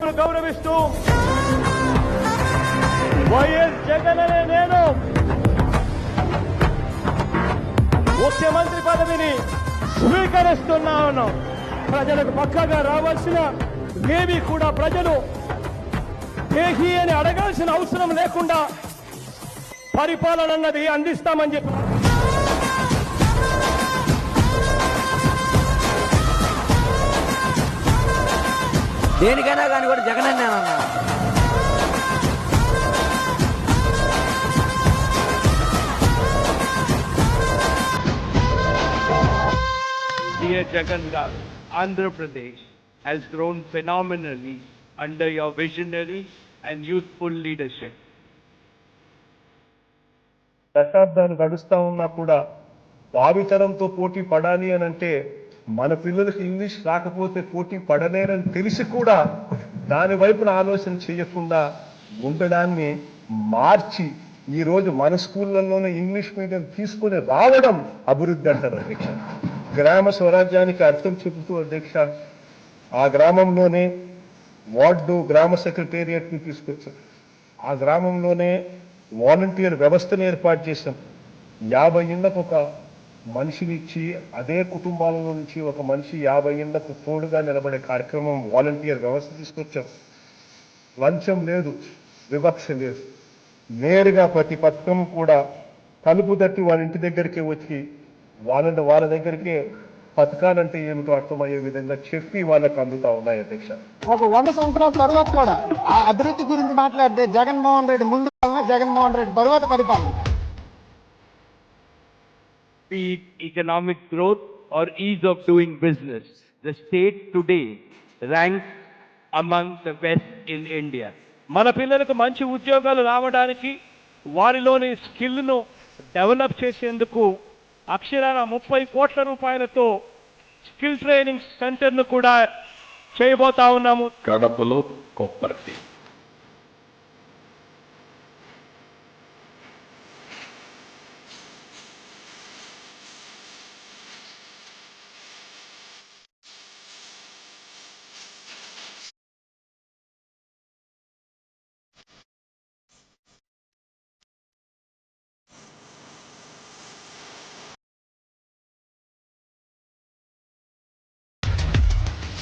గౌరవిస్తూ వైఎస్ జగన్ అనే నేను. ముఖ్యమంత్రి పదవిని స్వీకరిస్తున్నాను. ప్రజలకు పక్కగా రావాల్సిన ఏమీ కూడా ప్రజలు దేహి అని అడగాల్సిన అవసరం లేకుండా పరిపాలన అన్నది అందిస్తామని చెప్పి దేనికైనా కానీ కూడా జగన్ అన్నా నేను అన్నా Jagan garu Andhra Pradesh has grown phenomenally under your visionary and youthful leadership దశాబ్దాలు గడుస్తూ ఉన్నా కూడా భావితరంతో పోటీ పడాలి అని అంటే మన పిల్లలకు ఇంగ్లీష్ రాకపోతే పోటీ పడలేరని తెలిసి కూడా దాని వైపున ఆలోచన చేయకుండా ఉండడాన్ని మార్చి ఈరోజు మన స్కూళ్ళల్లోనే ఇంగ్లీష్ మీడియం తీసుకుని రావడం అభివృద్ధి అంటారు అధ్యక్ష. గ్రామ స్వరాజ్యానికి అర్థం చెబుతూ అధ్యక్ష ఆ గ్రామంలోనే వార్డు గ్రామ సెక్రటేరియట్ని తీసుకొచ్చాం. ఆ గ్రామంలోనే వాలంటీర్ వ్యవస్థను ఏర్పాటు చేశాం. యాభై ఇళ్ళకు ఒక మనిషినిచ్చి అదే కుటుంబాలలో నుంచి ఒక మనిషి యాభై ఇళ్ళకు తోడుగా నిలబడే కార్యక్రమం వాలంటీర్ వ్యవస్థ తీసుకొచ్చాం లంచం లేదు వివక్ష లేదు. నేరుగా ప్రతి పథకం కూడా తలుపు తట్టి వాళ్ళ ఇంటి దగ్గరికి వచ్చి వాళ్ళ వాళ్ళ దగ్గరికే పథకాలంటే ఏమిటో అర్థమయ్యే విధంగా చెప్పి వాళ్ళకు అందుతా ఉన్నాయి అధ్యక్ష. ఒక వంద సంవత్సరాల తర్వాత కూడా ఆ అభివృద్ధి గురించి మాట్లాడితే జగన్మోహన్ రెడ్డి ముందు జగన్మోహన్ రెడ్డి తర్వాత పరిపాలన. Be it economic growth or ease of doing business. The state today ranks among the best in India. మన పిల్లలకు మంచి ఉద్యోగాలు రావడానికి వారిలోని స్కిల్ను డెవలప్ చేసేందుకు అక్షరాల ముప్పై కోట్ల రూపాయలతో స్కిల్ ట్రైనింగ్ సెంటర్ను కూడా చేయబోతా ఉన్నాము కడపలో కొప్పర్తి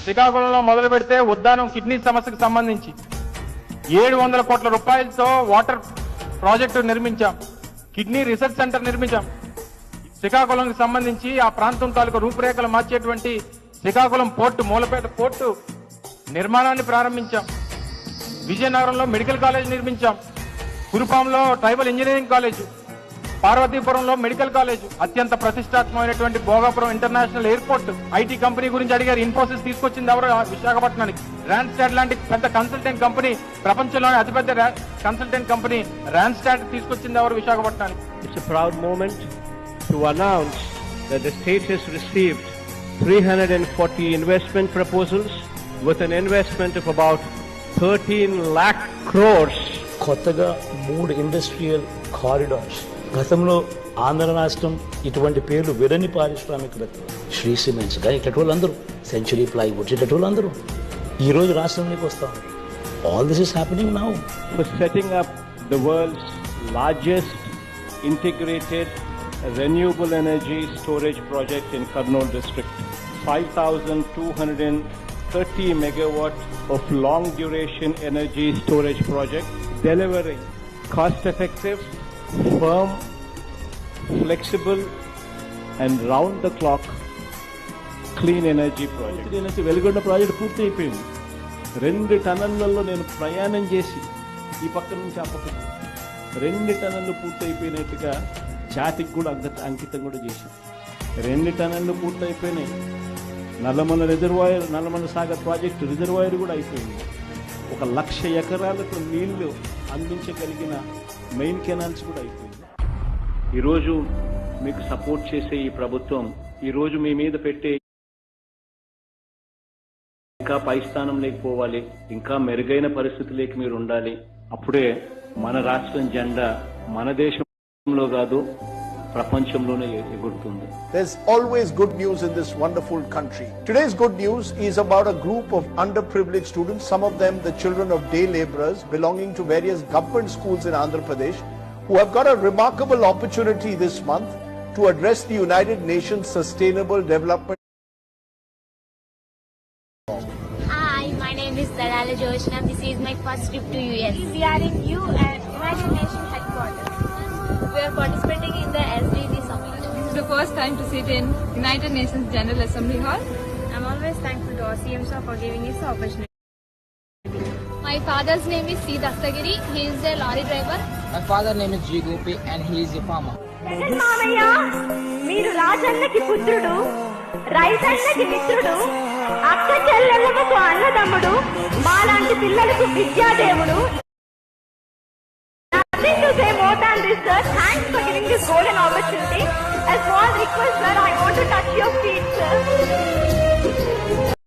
శ్రీకాకుళంలో మొదలు పెడితే ఉద్దానం కిడ్నీ సమస్యకు సంబంధించి ఏడు వందల కోట్ల రూపాయలతో వాటర్ ప్రాజెక్టు నిర్మించాం. కిడ్నీ రీసెర్చ్ సెంటర్ నిర్మించాం. శ్రీకాకుళంకి సంబంధించి ఆ ప్రాంతం తాలూకు రూపురేఖలు మార్చేటువంటి శ్రీకాకుళం పోర్టు మూలపేట పోర్టు నిర్మాణాన్ని ప్రారంభించాం. విజయనగరంలో మెడికల్ కాలేజ్ నిర్మించాం. కురుపాంలో ట్రైబల్ ఇంజనీరింగ్ కాలేజ్. పార్వతీపురంలో మెడికల్ కాలేజ్. అత్యంత ప్రతిష్టాత్మకమైనటువంటి Bhogapuram international airport. IT company గురించి అడిగారు. ఇన్ఫోసిస్ తీసుకొచ్చింది ఎవరు? విశాఖపట్నానికి. రాన్స్టాడ్ లాంటి పెద్ద కన్సల్టెంట్ కంపెనీ ప్రపంచంలోనే అతిపెద్ద కన్సల్టెంట్ కంపెనీ రాన్స్టాడ్ తీసుకొచ్చింది ఎవరు? విశాఖపట్నానికి. The state has received 340 investment proposals with an investment of about 13 lakh crores. కొత్తగా మూడు ఇండస్ట్రియల్ కారిడార్స్ గతంలో ఆంధ్ర రాష్ట్రం ఇటువంటి పేర్లు విరని పారిశ్రామికవేత్తలు శ్రీ సిమెంట్స్ కానీ ఇట్లాంటి వాళ్ళందరూ సెంచురీ ప్లైవుడ్స్ ఇట్లాంటి వాళ్ళందరూ ఈరోజు రాష్ట్రంలోకి వస్తాం all this is happening now for setting up the world's largest integrated renewable energy storage project in Kurnool district. 5,230 megawatt of long duration energy storage project delivering cost effective, firm, flexible and round the clock clean energy project. Energy Veligonda project పూర్తి అయిపోయింది రెండు టన్నులలో నేను ప్రయాణం చేసి ఈ పక్క నుంచి ఆ పక్క రెండు టన్నులు పూర్తయిపోయినట్టుగా జాతికి కూడా అంకిత అంకితం కూడా చేశాను రెండు టన్నులు పూర్తయిపోయినాయి. Nallamala reservoir Nallamala Sagar project reservoir కూడా అయిపోయింది. ఒక లక్ష ఎకరాలకు నీళ్ళు అందించగలిగిన మెయిన్ కెనాల్స్ కూడా అయిపోయింది. ఈరోజు మీకు సపోర్ట్ చేసే ఈ ప్రభుత్వం ఈరోజు మీ మీద పెట్టే ఇంకా పై స్థానం లేకపోవాలి ఇంకా మెరుగైన పరిస్థితులకి మీరు ఉండాలి. అప్పుడే మన రాష్ట్రం జెండా మన దేశంలో కాదు ప్రపంచంలోనే ఎగురుతుంది There's always good news in this wonderful country. Today's good news is about a group of underprivileged students, some of them the children of day laborers belonging to various government schools in Andhra Pradesh, who have got a remarkable opportunity this month to address the United Nations Sustainable Development Hi, my name is Dalala Joshna. This is my first trip to US. We are in UN, United Nations headquarters. We are participating in the SDG summit. This is the first time to sit in United Nations General Assembly Hall. I'm always thankful to OCM sir for giving us the opportunity. My father's name is C. Dastagiri. He is a lorry driver. My father name is G Gopi and he is a farmer మామయ్య మీరు రాజన్నకి పుత్రుడు రైతన్నకి మిత్రుడు అక్క చెల్లెళ్ళకు అన్నదమ్ముడు మాలాంటి పిల్లలకు విద్యాదేవుడు than this, sir. Thanks for giving this golden opportunity. A small request, sir. I want to touch your feet, sir.